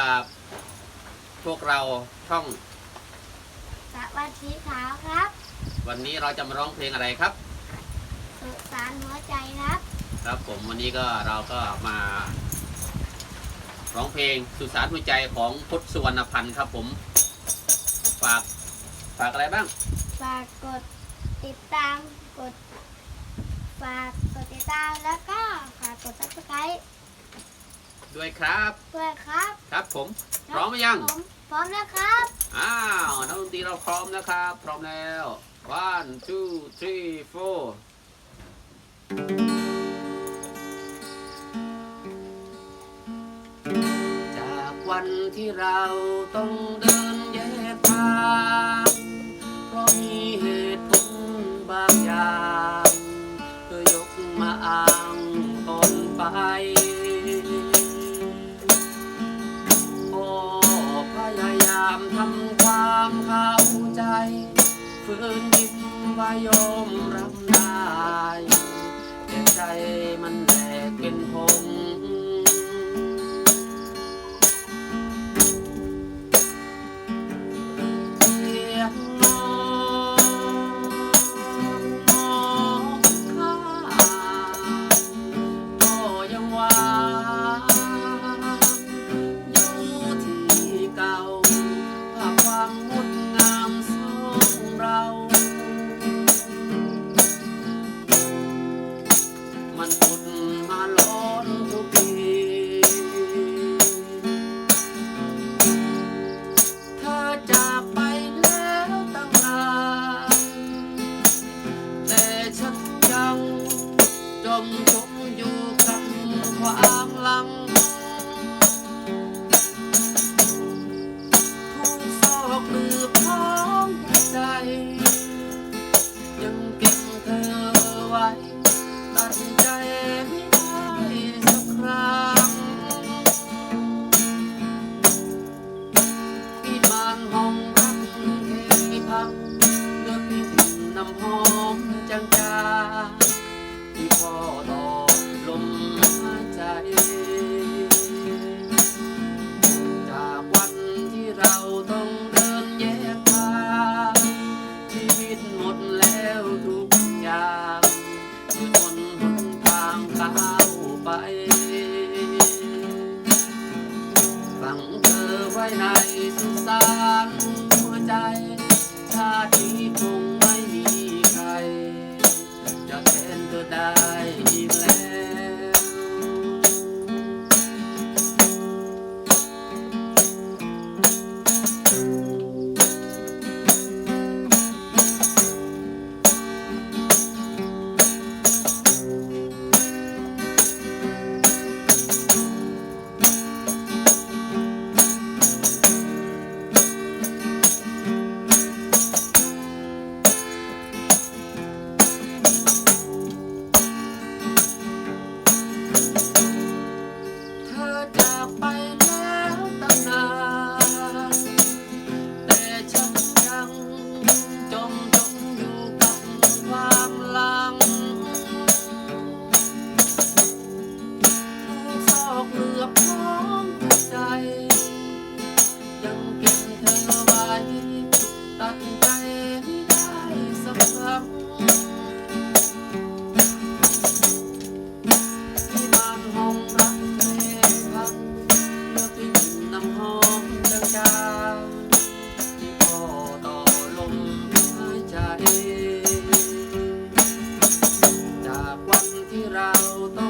กับพวกเราช่อง สวัสดีขาวครับ วันนี้เราจะมาร้องเพลงอะไรครับ สุสานหัวใจครับ ครับผมวันนี้ก็เราก็มาร้องเพลงสุสานหัวใจของพุทธสุวรรณพันธ์ครับ ผมฝากฝากอะไรบ้าง ฝากกดติดตาม กด ฝากกดติดตามแล้วก็ฝากกดซับสไครต์ ด้วยครับ ด้วยครับครับผม พร้อมหรือยัง ผมพร้อมแล้วครับ อ้าวนักดนตรีเราพร้อมนะครับ พร้อมแล้ว one two three four จากวันที่เราต้องเดินแยกทางเพราะมีเหตุผลบางอย่าง ฝืนยิ้มว่ายอมรับได้แต่ใจมันแหลกเป็นพง มั น้ำหอมจางๆที่พ่อตอกลมหายใจ จากวันที่เราต้องเดินแยกทางชีวิตหมดแล้วทุกอย่างอยู่บนหนทางก้าวไปฝังเธอไว้ในสุสานหัวใจชาตินี้คง die. ที่เราต้อง